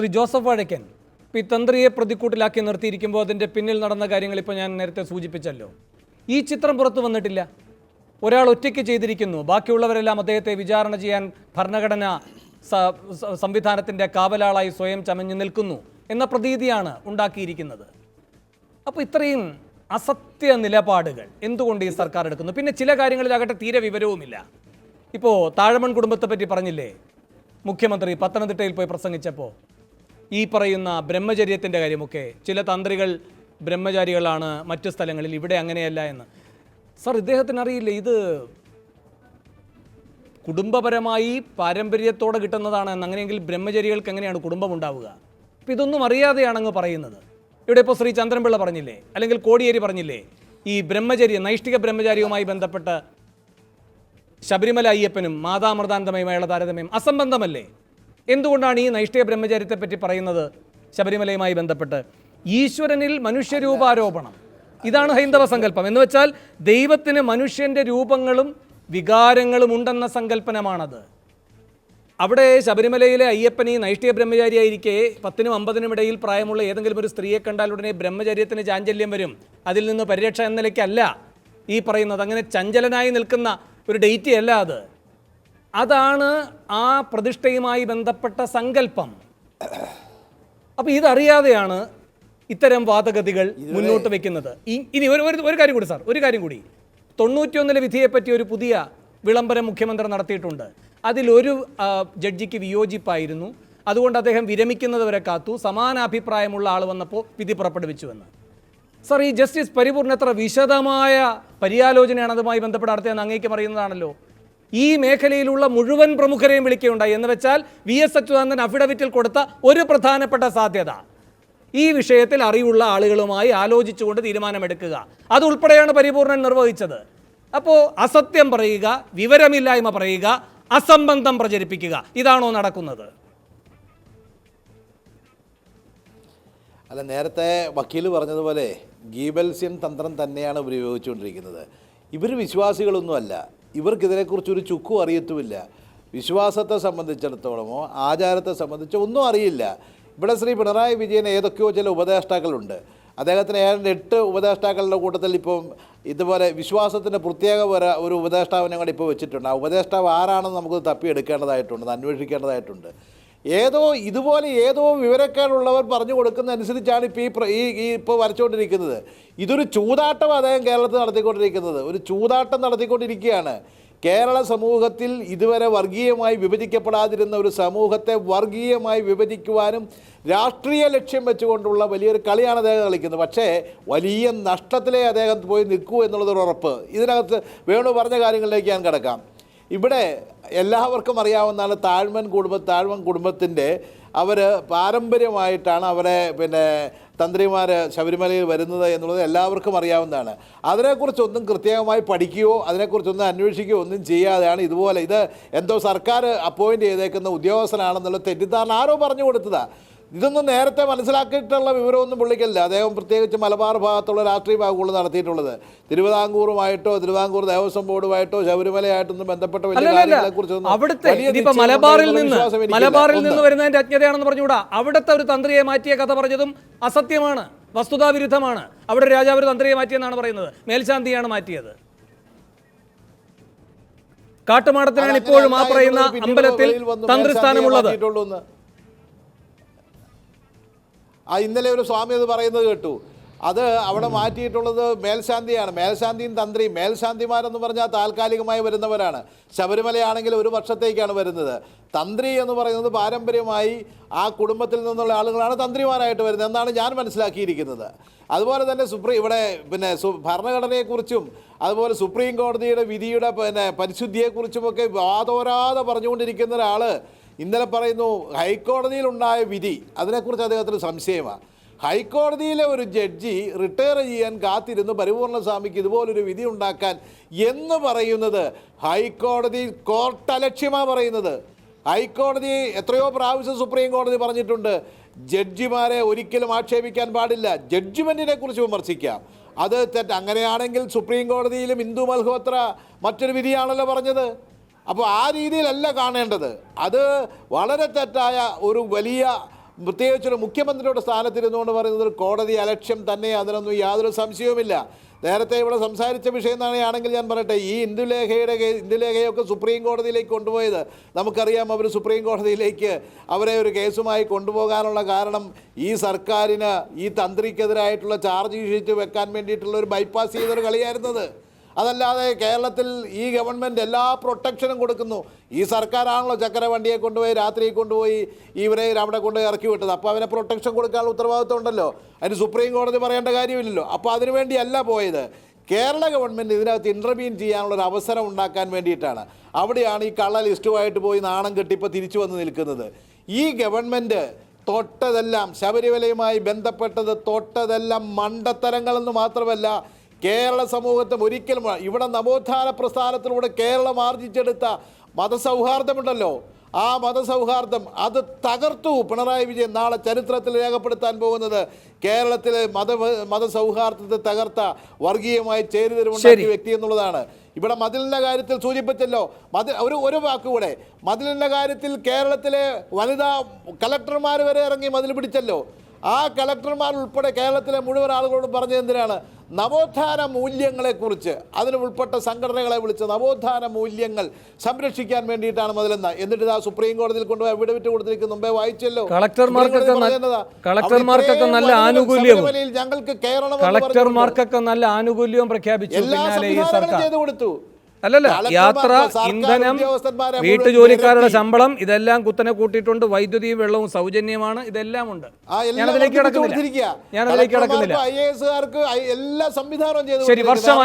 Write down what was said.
Shri Joseph വഴക്കൻ ഇപ്പോൾ ഈ തന്ത്രിയെ പ്രതിക്കൂട്ടിലാക്കി നിർത്തിയിരിക്കുമ്പോൾ അതിന്റെ പിന്നിൽ നടന്ന കാര്യങ്ങൾ ഇപ്പോൾ ഞാൻ നേരത്തെ സൂചിപ്പിച്ചല്ലോ. ഈ ചിത്രം പുറത്തു വന്നിട്ടില്ല. ഒരാൾ ഒറ്റയ്ക്ക് ചെയ്തിരിക്കുന്നു. ബാക്കിയുള്ളവരെല്ലാം അദ്ദേഹത്തെ വിചാരണ ചെയ്യാൻ ഭരണഘടന സംവിധാനത്തിന്റെ കാവലാളായി സ്വയം ചമഞ്ഞു നിൽക്കുന്നു എന്ന പ്രതീതിയാണ് ഉണ്ടാക്കിയിരിക്കുന്നത്. അപ്പോൾ ഇത്രയും അസത്യ നിലപാടുകൾ എന്തുകൊണ്ട് ഈ സർക്കാർ എടുക്കുന്നു? പിന്നെ ചില കാര്യങ്ങളിലാകട്ടെ തീരെ വിവരവുമില്ല. ഇപ്പോൾ താഴമൺ കുടുംബത്തെ പറ്റി പറഞ്ഞില്ലേ? മുഖ്യമന്ത്രി പത്തനംതിട്ടയിൽ പോയി പ്രസംഗിച്ചപ്പോൾ ഈ പറയുന്ന ബ്രഹ്മചര്യത്തിന്റെ കാര്യമൊക്കെ ചില തന്ത്രികൾ ബ്രഹ്മചാരികളാണ് മറ്റു സ്ഥലങ്ങളിൽ ഇവിടെ അങ്ങനെയല്ല എന്ന്. സർ ഇദ്ദേഹത്തിന് അറിയില്ല ഇത് കുടുംബപരമായി പാരമ്പര്യത്തോടെ കിട്ടുന്നതാണ് എന്ന്. അങ്ങനെയെങ്കിൽ ബ്രഹ്മചര്യകൾക്ക് എങ്ങനെയാണ് കുടുംബം ഉണ്ടാവുക? അപ്പം ഇതൊന്നും അറിയാതെയാണ് അങ്ങ് പറയുന്നത്. ഇവിടെ ഇപ്പോൾ ശ്രീ ചന്ദ്രൻപിള്ള പറഞ്ഞില്ലേ അല്ലെങ്കിൽ കോടിയേരി പറഞ്ഞില്ലേ ഈ ബ്രഹ്മചര്യ നൈഷ്ഠിക ബ്രഹ്മചാരിയുമായി ബന്ധപ്പെട്ട ശബരിമല അയ്യപ്പനും മാതാമൃതാനന്ദമയുമായുള്ള താരതമ്യം അസംബന്ധമല്ലേ? എന്തുകൊണ്ടാണ് ഈ നൈഷ്ഠിക ബ്രഹ്മചാര്യത്തെ പറ്റി പറയുന്നത്? ശബരിമലയുമായി ബന്ധപ്പെട്ട്. ഈശ്വരനിൽ മനുഷ്യരൂപാരോപണം. ഇതാണ് ഹൈന്ദവ സങ്കല്പം. എന്ന് വെച്ചാൽ ദൈവത്തിന് മനുഷ്യന്റെ രൂപങ്ങളും വികാരങ്ങളും ഉണ്ടെന്ന സങ്കല്പനമാണത്. അവിടെ ശബരിമലയിലെ അയ്യപ്പൻ ഈ നൈഷ്ഠിക ബ്രഹ്മചാരിയായിരിക്കെ പത്തിനും അമ്പതിനും ഇടയിൽ പ്രായമുള്ള ഏതെങ്കിലും ഒരു സ്ത്രീയെ കണ്ടാൽ ഉടനെ ബ്രഹ്മചര്യത്തിന് ചാഞ്ചല്യം വരും. അതിൽ നിന്ന് പരിരക്ഷ എന്ന നിലയ്ക്കല്ല ഈ പറയുന്നത്. അങ്ങനെ ചഞ്ചലനായി നിൽക്കുന്ന ഒരു ഡേറ്റ് അല്ല അത്. അതാണ് ആ പ്രതിഷ്ഠയുമായി ബന്ധപ്പെട്ട സങ്കല്പം. അപ്പോൾ ഇതറിയാതെയാണ് ഇത്തരം വാദഗതികൾ മുന്നോട്ട് വെക്കുന്നത്. ഇനി ഒരു ഒരു- കാര്യം കൂടി സാർ ഒരു കാര്യം കൂടി. തൊണ്ണൂറ്റിയൊന്നിലെ വിധിയെപ്പറ്റി ഒരു പുതിയ വിളംബരം മുഖ്യമന്ത്രി നടത്തിയിട്ടുണ്ട്. അതിലൊരു ജഡ്ജിക്ക് വിയോജിപ്പായിരുന്നു. അതുകൊണ്ട് അദ്ദേഹം വിരമിക്കുന്നത് വരെ കാത്തു. സമാന അഭിപ്രായമുള്ള ആൾ വന്നപ്പോൾ വിധി പുറപ്പെടുവിച്ചുവെന്ന്. സാർ ഈ ജസ്റ്റിസ് പരിപൂർണ എത്ര വിശദമായ പര്യാലോചനയാണ് അതുമായി ബന്ധപ്പെട്ട് നടത്തിയെന്ന് അങ്ങേക്ക് അറിയുന്നതാണല്ലോ. ഈ മേഖലയിലുള്ള മുഴുവൻ പ്രമുഖരെയും വിളിക്കുകയുണ്ടായി. എന്ന് വെച്ചാൽ വി എസ് അച്യുതാനന്ദൻ അഫിഡവിറ്റിൽ കൊടുത്ത ഒരു പ്രധാനപ്പെട്ട സാധ്യത. ഈ വിഷയത്തിൽ അറിവുള്ള ആളുകളുമായി ആലോചിച്ചുകൊണ്ട് തീരുമാനമെടുക്കുക. അതുൾപ്പെടെയാണ് പരിപൂർണൻ നിർവഹിച്ചത്. അപ്പോൾ അസത്യം പറയുക വിവരമില്ലായ്മ പറയുക അസംബന്ധം പ്രചരിപ്പിക്കുക ഇതാണോ നടക്കുന്നത്? അല്ല നേരത്തെ വക്കീൽ പറഞ്ഞതുപോലെ ഗീബൽസ്യൻ തന്ത്രം തന്നെയാണ് ഉപയോഗിച്ചുകൊണ്ടിരിക്കുന്നത്. ഇവർ വിശ്വാസികളൊന്നുമല്ല. ഇവർക്ക് ഒരു ചുക്കും അറിയത്തുമില്ല. വിശ്വാസത്തെ സംബന്ധിച്ചിടത്തോളമോ ആചാരത്തെ സംബന്ധിച്ചോ ഒന്നും അറിയില്ല. ഇവിടെ ശ്രീ പിണറായി വിജയൻ ഏതൊക്കെയോ ചില ഉപദേഷ്ടാക്കളുണ്ട്. അദ്ദേഹത്തിന് ഏതാണ്ട് എട്ട് ഉപദേഷ്ടാക്കളുടെ കൂട്ടത്തിൽ ഇപ്പം ഇതുപോലെ വിശ്വാസത്തിന്റെ പ്രത്യേക ഒരു ഉപദേഷ്ടാവിനെ കൂടി ഇപ്പോൾ വെച്ചിട്ടുണ്ട്. ആ ഉപദേഷ്ടാവ് ആരാണെന്ന് നമുക്ക് തപ്പിയെടുക്കേണ്ടതായിട്ടുണ്ട് അന്വേഷിക്കേണ്ടതായിട്ടുണ്ട്. ഏതോ ഇതുപോലെ ഏതോ വിവരക്കേടുള്ളവർ പറഞ്ഞു കൊടുക്കുന്നതനുസരിച്ചാണ് ഇപ്പോൾ ഈ ഈ ഇപ്പോൾ വരച്ചുകൊണ്ടിരിക്കുന്നത്. ഇതൊരു ചൂതാട്ടം അദ്ദേഹം കേരളത്തിൽ നടത്തിക്കൊണ്ടിരിക്കുന്നത്. ഒരു ചൂതാട്ടം നടത്തിക്കൊണ്ടിരിക്കുകയാണ്. കേരള സമൂഹത്തിൽ ഇതുവരെ വർഗീയമായി വിഭജിക്കപ്പെടാതിരുന്ന ഒരു സമൂഹത്തെ വർഗീയമായി വിഭജിക്കുവാനും രാഷ്ട്രീയ ലക്ഷ്യം വെച്ചുകൊണ്ടുള്ള വലിയൊരു കളിയാണ് അദ്ദേഹം കളിക്കുന്നത്. പക്ഷേ വലിയ നഷ്ടത്തിലേ അദ്ദേഹം പോയി നിൽക്കൂ എന്നുള്ളതൊരു ഉറപ്പ്. ഇതിനകത്ത് വേണു പറഞ്ഞ കാര്യങ്ങളിലേക്ക് ഞാൻ കിടക്കാം. ഇവിടെ എല്ലാവർക്കും അറിയാവുന്നതാണ് താഴ്മൻ കുടുംബ താഴ്മൻ കുടുംബത്തിന്റെ അവർ പാരമ്പര്യമായിട്ടാണ് അവരെ പിന്നെ തന്ത്രിമാർ ശബരിമലയിൽ വരുന്നത് എന്നുള്ളത് എല്ലാവർക്കും അറിയാവുന്നതാണ്. അതിനെക്കുറിച്ചൊന്നും കൃത്യമായി പഠിക്കുകയോ അതിനെക്കുറിച്ചൊന്നും അന്വേഷിക്കുകയോ ഒന്നും ചെയ്യാതെയാണ് ഇതുപോലെ ഇത് എന്തോ സർക്കാർ അപ്പോയിന്റ് ചെയ്തേക്കുന്ന ഉദ്യോഗസ്ഥനാണെന്നുള്ള തെറ്റിദ്ധാരണ ആരോ പറഞ്ഞു കൊടുത്തതാണ് ഇതൊന്നും നേരത്തെ മനസ്സിലാക്കിയിട്ടുള്ള വിവരമൊന്നും പുള്ളിക്കല്ല അദ്ദേഹം പ്രത്യേകിച്ച് മലബാർ ഭാഗത്തുള്ള രാഷ്ട്രീയ ഭാഗങ്ങളിൽ നടത്തിയിട്ടുള്ളത് തിരുവിതാംകൂറുമായിട്ടോ തിരുവിതാംകൂർ ദേവസ്വം ബോർഡുമായിട്ടോ ശബരിമലയായിട്ടൊന്നും ബന്ധപ്പെട്ട അവിടുത്തെ മലബാറിൽ നിന്ന്. മലബാറിൽ. നിന്ന് വരുന്നതിന്റെ അജ്ഞതയാണെന്ന് പറഞ്ഞുകൂടാ അവിടുത്തെ ഒരു തന്ത്രിയെ മാറ്റിയ കഥ പറഞ്ഞതും അസത്യമാണ് വസ്തുതാവിരുദ്ധമാണ് അവിടെ രാജാവ് ഒരു തന്ത്രിയെ മാറ്റിയെന്നാണ് പറയുന്നത് മേൽശാന്തിയാണ് മാറ്റിയത് കാട്ടുമാടത്തിനാണ് ഇപ്പോഴും ആ പറയുന്ന അമ്പലത്തിൽ. തന്ത്രിസ്ഥാനമുള്ളത്. ആ ഇന്നലെ ഒരു സ്വാമി അത് പറയുന്നത് കേട്ടു. അത് അവിടെ മാറ്റിയിട്ടുള്ളത് മേൽശാന്തിയാണ്. മേൽശാന്തിയും തന്ത്രിയും. മേൽശാന്തിമാരെന്ന് പറഞ്ഞാൽ താൽക്കാലികമായി വരുന്നവരാണ്. ശബരിമലയാണെങ്കിൽ ഒരു വർഷത്തേക്കാണ് വരുന്നത്. തന്ത്രി എന്ന് പറയുന്നത് പാരമ്പര്യമായി ആ കുടുംബത്തിൽ നിന്നുള്ള ആളുകളാണ് തന്ത്രിമാരായിട്ട് വരുന്നത് എന്നാണ് ഞാൻ മനസ്സിലാക്കിയിരിക്കുന്നത്. അതുപോലെ തന്നെ സുപ്രീം ഇവിടെ പിന്നെ ഭരണഘടനയെക്കുറിച്ചും അതുപോലെ സുപ്രീം കോടതിയുടെ വിധിയുടെ പിന്നെ പരിശുദ്ധിയെക്കുറിച്ചുമൊക്കെ വാതോരാതെ പറഞ്ഞുകൊണ്ടിരിക്കുന്ന ഒരാൾ ഇന്നലെ പറയുന്നു ഹൈക്കോടതിയിലുണ്ടായ വിധി. അതിനെക്കുറിച്ച് അദ്ദേഹത്തിന് സംശയമാണ് ഹൈക്കോടതിയിലെ ഒരു ജഡ്ജി റിട്ടയർ ചെയ്യാൻ കാത്തിരുന്നു പരിപൂർണ സ്വാമിക്ക് ഇതുപോലൊരു വിധി ഉണ്ടാക്കാൻ എന്ന് പറയുന്നത് ഹൈക്കോടതി കോർട്ടലക്ഷ്യമാണ് പറയുന്നത്. ഹൈക്കോടതി എത്രയോ പ്രാവശ്യം സുപ്രീം കോടതി പറഞ്ഞിട്ടുണ്ട് ജഡ്ജിമാരെ ഒരിക്കലും ആക്ഷേപിക്കാൻ പാടില്ല. ജഡ്ജ്മെന്റിനെ കുറിച്ച് വിമർശിക്കാം. അത് തെറ്റ്. അങ്ങനെയാണെങ്കിൽ സുപ്രീം കോടതിയിലും ഹിന്ദു മൽഹോത്ര മറ്റൊരു വിധിയാണല്ലോ പറഞ്ഞത്. അപ്പോൾ ആ രീതിയിലല്ല കാണേണ്ടത്. അത് വളരെ തെറ്റായ ഒരു വലിയ പ്രത്യേകിച്ച് ഒരു മുഖ്യമന്ത്രിയുടെ സ്ഥാനത്തിരുന്നുകൊണ്ട് പറയുന്നത് ഒരു കോടതി അലക്ഷ്യം തന്നെ അതിനൊന്നും യാതൊരു സംശയവുമില്ല. നേരത്തെ ഇവിടെ സംസാരിച്ച വിഷയം തന്നെയാണെങ്കിൽ ഞാൻ പറയട്ടെ ഈ ഇന്ദുലേഖയുടെ ഇന്ദുലേഖയൊക്കെ സുപ്രീം കോടതിയിലേക്ക് കൊണ്ടുപോയത്. നമുക്കറിയാം അവർ സുപ്രീം കോടതിയിലേക്ക് അവരെ ഒരു കേസുമായി കൊണ്ടുപോകാനുള്ള കാരണം ഈ സർക്കാരിന് ഈ തന്ത്രിക്കെതിരായിട്ടുള്ള ചാർജ് ഷീറ്റ് വെക്കാൻ വേണ്ടിയിട്ടുള്ള ഒരു ബൈപ്പാസ് ചെയ്തൊരു കളിയായിരുന്നത്. അതല്ലാതെ കേരളത്തിൽ ഈ ഗവൺമെന്റ് എല്ലാ പ്രൊട്ടക്ഷനും കൊടുക്കുന്നു. ഈ സർക്കാരാണല്ലോ ചക്കര വണ്ടിയെ കൊണ്ടുപോയി രാത്രി കൊണ്ടുപോയി ഇവരെ അവിടെ കൊണ്ടുപോയി ഇറക്കി വിട്ടത്. അപ്പോൾ അവനെ പ്രൊട്ടക്ഷൻ കൊടുക്കാനുള്ള ഉത്തരവാദിത്വം ഉണ്ടല്ലോ. അതിന് സുപ്രീം കോടതി പറയേണ്ട കാര്യമില്ലല്ലോ. അപ്പോൾ അതിനുവേണ്ടിയല്ല പോയത്. കേരള ഗവൺമെന്റ് ഇതിനകത്ത് ഇന്റർവ്യൂൻ ചെയ്യാനുള്ള ഒരു അവസരം ഉണ്ടാക്കാൻ വേണ്ടിയിട്ടാണ്. അവിടെയാണ് ഈ കള്ള ലിസ്റ്റുമായിട്ട് പോയി നാണം കെട്ടിപ്പോൾ തിരിച്ചു വന്ന് നിൽക്കുന്നത്. ഈ ഗവൺമെന്റ് തൊട്ടതെല്ലാം ശബരിമലയുമായി ബന്ധപ്പെട്ടത് തൊട്ടതെല്ലാം മണ്ടത്തരങ്ങളെന്ന് മാത്രമല്ല കേരള സമൂഹത്തെ ഒരിക്കലും ഇവിടെ നവോത്ഥാന പ്രസ്ഥാനത്തിലൂടെ കേരളം ആർജിച്ചെടുത്ത മതസൗഹാർദ്ദമുണ്ടല്ലോ. ആ മതസൗഹാർദ്ദം അത് തകർത്തു പിണറായി വിജയൻ നാളെ ചരിത്രത്തിൽ രേഖപ്പെടുത്താൻ പോകുന്നത്. കേരളത്തിലെ മത മതസൗഹാർദ്ദത്തെ തകർത്ത വർഗീയമായി. ചേരിതിരിവുണ്ടാക്കിയ വ്യക്തി എന്നുള്ളതാണ്. ഇവിടെ മതിലിന്റെ കാര്യത്തിൽ സൂചിപ്പിച്ചല്ലോ. മതിൽ ഒരു ഒരു വാക്കുകൂടെ. മതിലിന്റെ കാര്യത്തിൽ കേരളത്തിലെ വനിതാ കലക്ടർമാർ വരെ ഇറങ്ങി മതിൽ പിടിച്ചല്ലോ. ആ കലക്ടർമാർ ഉൾപ്പെടെ കേരളത്തിലെ മുഴുവൻ ആളുകളോടും പറഞ്ഞത് എന്തിനാണ്? നവോത്ഥാന മൂല്യങ്ങളെക്കുറിച്ച്. അതിന് ഉൾപ്പെട്ട സംഘടനകളെ വിളിച്ച് നവോത്ഥാന മൂല്യങ്ങൾ സംരക്ഷിക്കാൻ വേണ്ടിയിട്ടാണ് മുതലെന്ന്. എന്നിട്ട് ഇതാ സുപ്രീം കോടതിയിൽ കൊണ്ടുപോയി വിടവിട്ട് കൊടുത്തിരിക്കുന്നു. മുമ്പേ വായിച്ചല്ലോ. കളക്ടർമാർക്കൊക്കെ? കളക്ടർമാർക്കൊക്കെ നല്ല ആനുകൂല്യം ആനുകൂല്യവും. ഞങ്ങൾക്ക് കേരളം കളക്ടർമാർക്കൊക്കെ നല്ല ആനുകൂല്യവും പ്രഖ്യാപിച്ചു. എല്ലാ സംവിധാനങ്ങളും ചെയ്തു കൊടുത്തു. അല്ലല്ല യാത്ര ഇന്ധനം വീട്ടുജോലിക്കാരുടെ ശമ്പളം ഇതെല്ലാം കുത്തനെ കൂട്ടിയിട്ടുണ്ട്. വൈദ്യുതിയും വെള്ളവും സൗജന്യമാണ്. ഇതെല്ലാം ഉണ്ട്. എല്ലാം ഞാനതിലേക്ക് കിടക്കുന്നില്ല. എല്ലാ ശരി വർഷം.